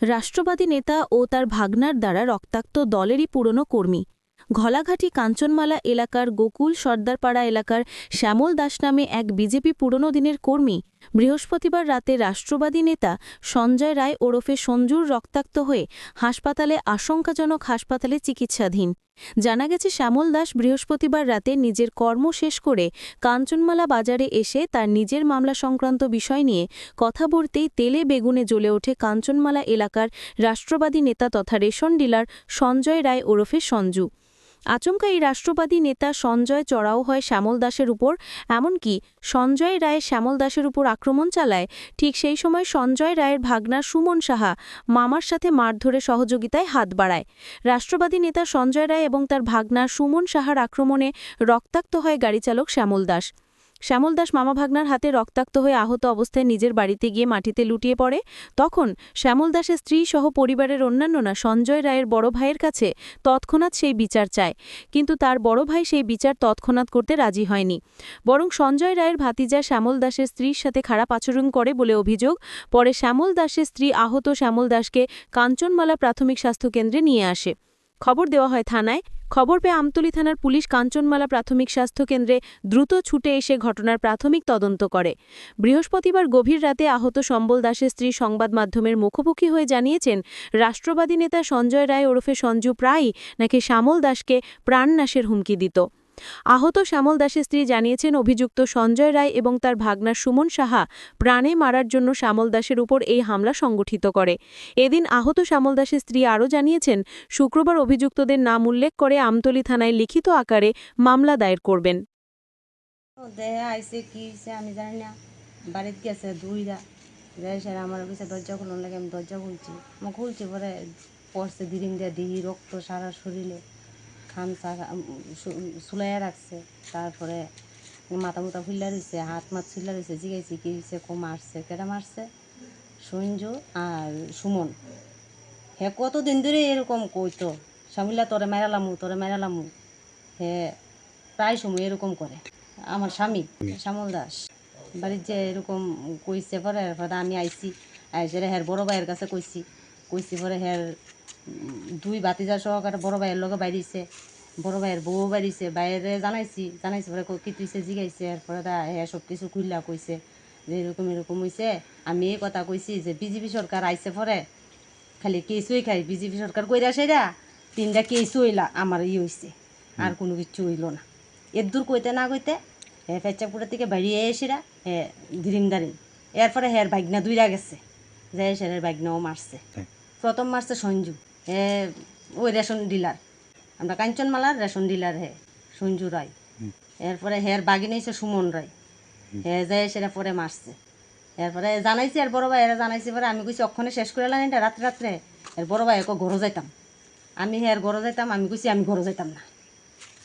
রাষ্ট্রবাদী নেতা ও তার ভাগনার দ্বারা রক্তাক্ত দলেরই পুরনো কর্মী। ঘলাঘাটি কাঞ্চনমালা এলাকার গোকুল সর্দারপাড়া এলাকার শ্যামল দাস নামে এক বিজেপি পুরনো দিনের কর্মী। বৃহস্পতিবার রাতে রাষ্ট্রবাদী নেতা সঞ্জয় রায় ওরফে সঞ্জুর রক্তাক্ত হয়ে হাসপাতালে আশঙ্কাজনক হাসপাতালে চিকিৎসাধীন। জানা গেছে শ্যামল দাস বৃহস্পতিবার রাতে নিজের কর্ম শেষ করে কাঞ্চনমালা বাজারে এসে তার নিজের মামলা সংক্রান্ত বিষয় নিয়ে কথা বলতেই তেলে বেগুনে জ্বলে ওঠে কাঞ্চনমালা এলাকার রাষ্ট্রবাদী নেতা তথা রেশন ডিলার সঞ্জয় রায় ওরফে সঞ্জু। আচমকা এই রাষ্ট্রবাদী নেতা সঞ্জয় চড়াও হয় শ্যামল দাসের উপর। এমনকি সঞ্জয় রায় শ্যামল দাসের উপর আক্রমণ চালায়, ঠিক সেই সময় সঞ্জয় রায়ের ভাগনা সুমন সাহা মামার সাথে মারধরে সহযোগিতায় হাত বাড়ায়। রাষ্ট্রবাদী নেতা সঞ্জয় রায় এবং তার ভাগনা সুমন সাহার আক্রমণে রক্তাক্ত হয় গাড়ি চালক শ্যামল দাস। শ্যামল দাস মামা ভাগনার হাতে রক্তাক্ত হয়ে আহত অবস্থায় নিজের বাড়িতে গিয়ে মাটিতে লুটিয়ে পড়ে। তখন শ্যামল দাসের স্ত্রী সহ পরিবারের অন্যান্যরা সঞ্জয় রায়ের বড় ভাইয়ের কাছে তৎক্ষণাৎ সেই বিচার চায়। কিন্তু তার বড় ভাই সেই বিচার তৎক্ষণাৎ করতে রাজি হয়নি। বরং সঞ্জয় রায়ের ভাতিজা শ্যামল দাসের স্ত্রীর সাথে খারাপ আচরণ করে বলে অভিযোগ, পরে শ্যামল দাসের স্ত্রী আহত শ্যামল দাসকে কাঞ্চনমালা প্রাথমিক স্বাস্থ্যকেন্দ্রে নিয়ে আসে। খবর দেওয়া হয় থানায়। খবর পেয়ে আমতলী থানার পুলিশ কাঞ্চনমালা প্রাথমিক স্বাস্থ্য কেন্দ্রে দ্রুত ছুটে এসে ঘটনার প্রাথমিক তদন্ত করে। বৃহস্পতিবার গভীর রাতে আহত সম্বল দাসের স্ত্রী সংবাদ মাধ্যমের মুখোমুখি হয়ে জানিয়েছেন, রাষ্ট্রবাদী নেতা সঞ্জয় রায় ওরফে সঞ্জু প্রায়ই নাকি শ্যামল দাসকে প্রাণনাশের হুমকি দিত। আহত শ্যামল দাসের স্ত্রী জানিয়েছেন, অভিযুক্ত সঞ্জয় রায় এবং তার ভাগনা সুমন সাহা প্রাণে মারার জন্য শ্যামল দাসের উপর এই হামলা সংগঠিত করে। এদিন আহত শ্যামল দাসের স্ত্রী আরও জানিয়েছেন, শুক্রবার অভিযুক্তদের নাম উল্লেখ করে আমতলী থানায় লিখিত আকারে মামলা দায়ের করবেন। আমার দরজা খুলছি আমি খুলছি। পরে পড়ছে দিদিম দিয়ে দিই রক্ত সারা শরীরে। খামচা সুলাইয়া রাখছে। তারপরে মাথা মুথা ফুল্লা রয়েছে হাত মাত ফুল্লা রয়েছে জিগাইছি, কি হয়েছে কো মারছে কেটা মারছে? সঞ্জু আর সুমন। হে, কতদিন ধরে এরকম কইতো? স্বামীলা তোরে মেরালামু তোরে মেরালামু হে, প্রায় সময় এরকম করে। আমার স্বামী, শ্যামল দাস। বাড়ির যে এরকম কইছে পরে আমি আইছি, আইসে হের বড় ভাইয়ের কাছে কইছি। কইছি পরে হের দুই বাতিজা সহকারে বড় ভাইয়ের লগে বাইরিছে। বড় ভাইয়ের বউ বাইরিছে। বাইরে জানাইছি জানাইছি পরে কি তুইছে জিগাইছে। এরপরে দা হে সব কিছু খুললা কইছে। যে এরকম এরকম হইছে। আমি এই কথা কইছি যে বিজেপি সরকার আইছে পরে খালি কেসুই খাই বিজেপি সরকার কইরা সেরা তিনটা কেসু হইলা আমার ই হইছে। আর কোনো কিছু হইল না। এর দূর কইতে না কইতে হে পেচাপুরের থেকে বেরিয়ে এসেরা হে দিরিম দারিম এরপরে হের বাগনা দুইরা গেছে। যে সেরের বাগনাও মারছে। প্রথম মারছে সঞ্জু। ওই রেশন ডিলার। আমরা কাঞ্চনমালার রেশন ডিলার হে সঞ্জু রায়। এরপরে হের বাগিনে সুমন রায়। হে যায় সেটা পরে মারছে। এরপরে জানাইছি আর বড় ভাই এরা জানাইছি পরে আমি কইছি অক্ষণে শেষ করে এলাম এটা রাত্রে রাত্রে। এর বড় ভাই একো ঘরে যাইতাম। আমি হের ঘরে যাইতাম আমি কইছি আমি ঘরে যাইতাম না।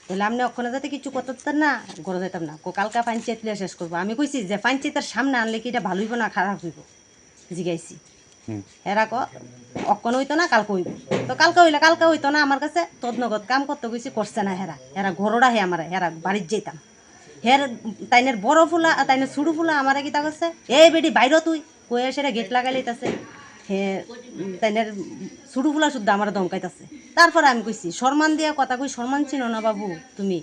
তাহলে আপনি অক্ষণে যাতে কিছু করতেন না ঘরে যাইতাম না। কো কালকা পঞ্চায়েত শেষ করব। আমি কইছি যে পঞ্চায়েতের সামনে আনলে কি এটা ভালো হইব না খারাপ হইব? জিগাইছি। এরা ক অক্ষণ হইতো না, কালকে হইব। তো কালকে হইলে, কালকে হইতো না, আমার কাছে তদনগত কাম করতে গেছি করছে না হেরা। হেরা ঘরোড়া হে আমার, হেরা বাড়ির যেতাম হের তাইনের বড় ফুলা, তাইনের ছোটো ফুলা আমার কিতা করছে এই বেটি, বাইর তুই। কয়ে সেটা গেট লাগাই লইতাছে। হে, তাইনের ছোটো ফুলা শুদ্ধ আমার দমকাইতাছে তারপরে আমি কইছি সম্মান দিয়া কথা কই সম্মান চিনো না বাবু তুমি?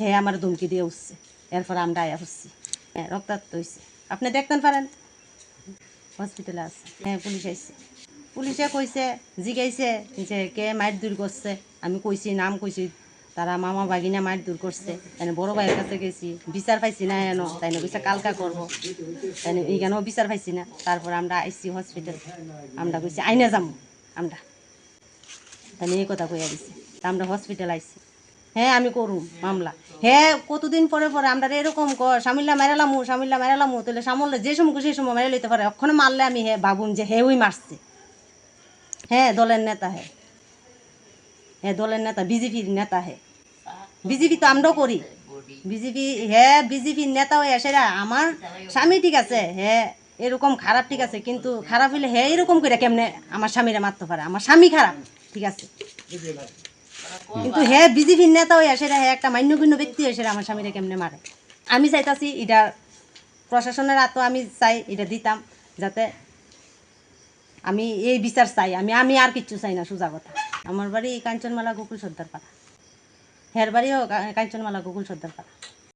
হে, আমার ধমকি দিয়ে উঠছে। এরপরে আমরা আয়া হচ্ছি হ্যাঁ রক্তাক্ত হয়েছে আপনি দেখতেন পারেন। হসপিটালে আছে। হ্যাঁ পুলিশ আইছে। পুলিশে কইছে, জিগাইছে যে কে মায়ের দূর করছে। আমি কইছি, নাম কইছি, তারা মামা বাগিনা মায়ের দূর করছে। তাই বড় ভাইয়ের কাছে গেছি, বিচার পাইছি না এনো। তাই কইছে, কালকা করব। তাই এইখানেও বিচার পাইছি না। তারপর আমরা আইসি হসপিটাল। আমরা কইছি, আইনে যাম। আমরা। তাই এই কথা কইয়া দিছি। আমরা হসপিটাল আইছি। হ্যাঁ আমি করুম, মামলা। হ্যাঁ কতদিন পরে পরে আমরা এরকম কর সামিল্লা মেরালামু সামিল্লা মেরালামু তাহলে সামলে যে সময় সেই সময় মেরে লইতে পারে। ওখানে মারলে আমি হ্যাঁ ভাবুন যে হে ওই মারছে। হ্যাঁ দলের নেতা হ্যাঁ হ্যাঁ দলের নেতা, বিজেপির নেতা হ্যাঁ বিজেপি তো আমরাও করি। বিজেপি হ্যাঁ বিজেপির নেতা হয়ে সেরা আমার স্বামী ঠিক আছে হ্যাঁ এরকম খারাপ ঠিক আছে, কিন্তু খারাপ হইলে হ্যাঁ এরকম করে কেমনে আমার স্বামীরা মারতে পারে? আমার স্বামী খারাপ, ঠিক আছে। কিন্তু হ্যাঁ বিজেপির নেতা হয়ে সেটা হ্যাঁ একটা মান্যগণ্য ব্যক্তি সেটা আমার স্বামীরা কেমনে মারে? আমি চাইতাছি এটা প্রশাসনের হাতও আমি চাই, এটা দিতাম, যাতে আমি এই বিচার চাই, আমি আমি আর কিচ্ছু চাই না, সোজা কথা। আমার বাড়ি কাঞ্চনমালা গোকুল সর্দার পাড়া হের বাড়িও কাঞ্চনমালা গোকুল সর্দার পাড়া